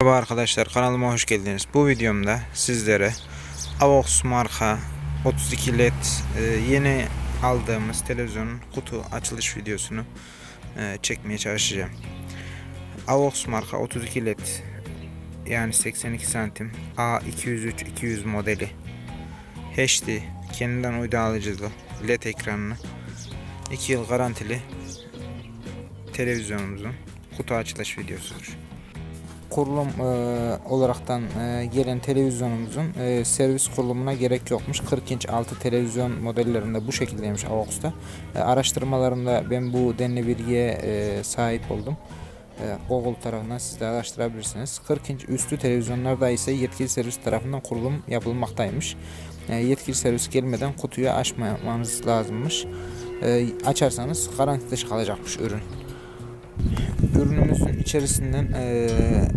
Merhaba arkadaşlar kanalıma hoş geldiniz. Bu videomda sizlere Avox marka 32 led e, yeni aldığımız televizyonun kutu açılış videosunu e, çekmeye çalışacağım. Avox marka 32 led yani 82 santim A203 200 modeli HD kendinden uydu alıcılı led ekranlı 2 yıl garantili televizyonumuzun kutu açılış videosudur kurulum e, olaraktan e, gelen televizyonumuzun e, servis kurulumuna gerek yokmuş. 40 inç altı televizyon modellerinde bu şekildeymiş Avox'ta. E, araştırmalarımda ben bu denli bilgiye e, sahip oldum. E, Google tarafından siz de araştırabilirsiniz. 40 inç üstü televizyonlarda ise yetkili servis tarafından kurulum yapılmaktaymış. E, yetkili servis gelmeden kutuyu açmamanız lazımmış. E, açarsanız garanti dışı kalacakmış ürün ürünümüzün içerisinden eee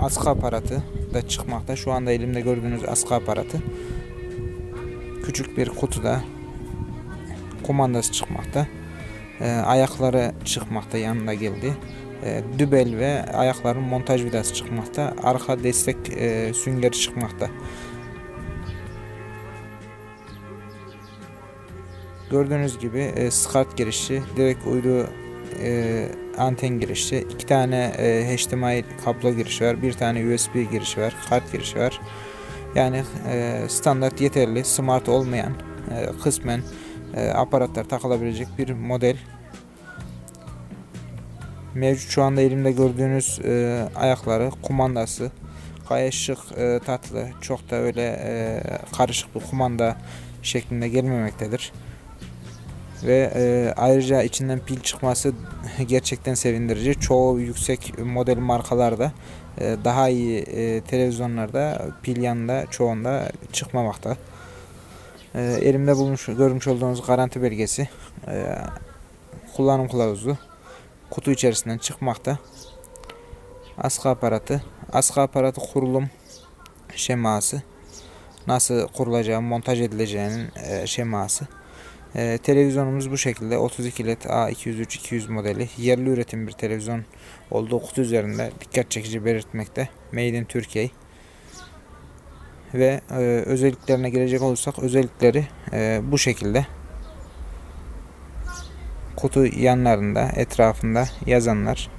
askı aparatı da çıkmakta. Şu anda elimde gördüğünüz askı aparatı. Küçük bir kutuda kumandası çıkmakta. Eee, ayakları çıkmakta yanında geldi. Eee, dübel ve ayakların montaj vidası çıkmakta. Arka destek eee süngeri çıkmakta. Gördüğünüz gibi e, SCART girişi, direkt uydu e, anten girişi, iki tane e, HDMI kablo girişi var, bir tane USB girişi var, kart girişi var. Yani e, standart yeterli, smart olmayan e, kısmen e, aparatlar takılabilecek bir model. Mevcut şu anda elimde gördüğünüz e, ayakları, kumandası gayet şık, e, tatlı, çok da öyle e, karışık bir kumanda şeklinde gelmemektedir. Ve e, ayrıca içinden pil çıkması gerçekten sevindirici. Çoğu yüksek model markalarda e, daha iyi e, televizyonlarda pil yanında çoğunda çıkmamakta. E, elimde bulmuş, görmüş olduğunuz garanti belgesi, e, kullanım kılavuzu kutu içerisinden çıkmakta. Askı aparatı, askı aparatı kurulum şeması, nasıl kurulacağı, montaj edileceğinin e, şeması. Ee, televizyonumuz bu şekilde 32 led A203 200 modeli yerli üretim bir televizyon olduğu kutu üzerinde dikkat çekici belirtmekte. Made in Türkiye. Ve e, özelliklerine gelecek olursak özellikleri e, bu şekilde. Kutu yanlarında etrafında yazanlar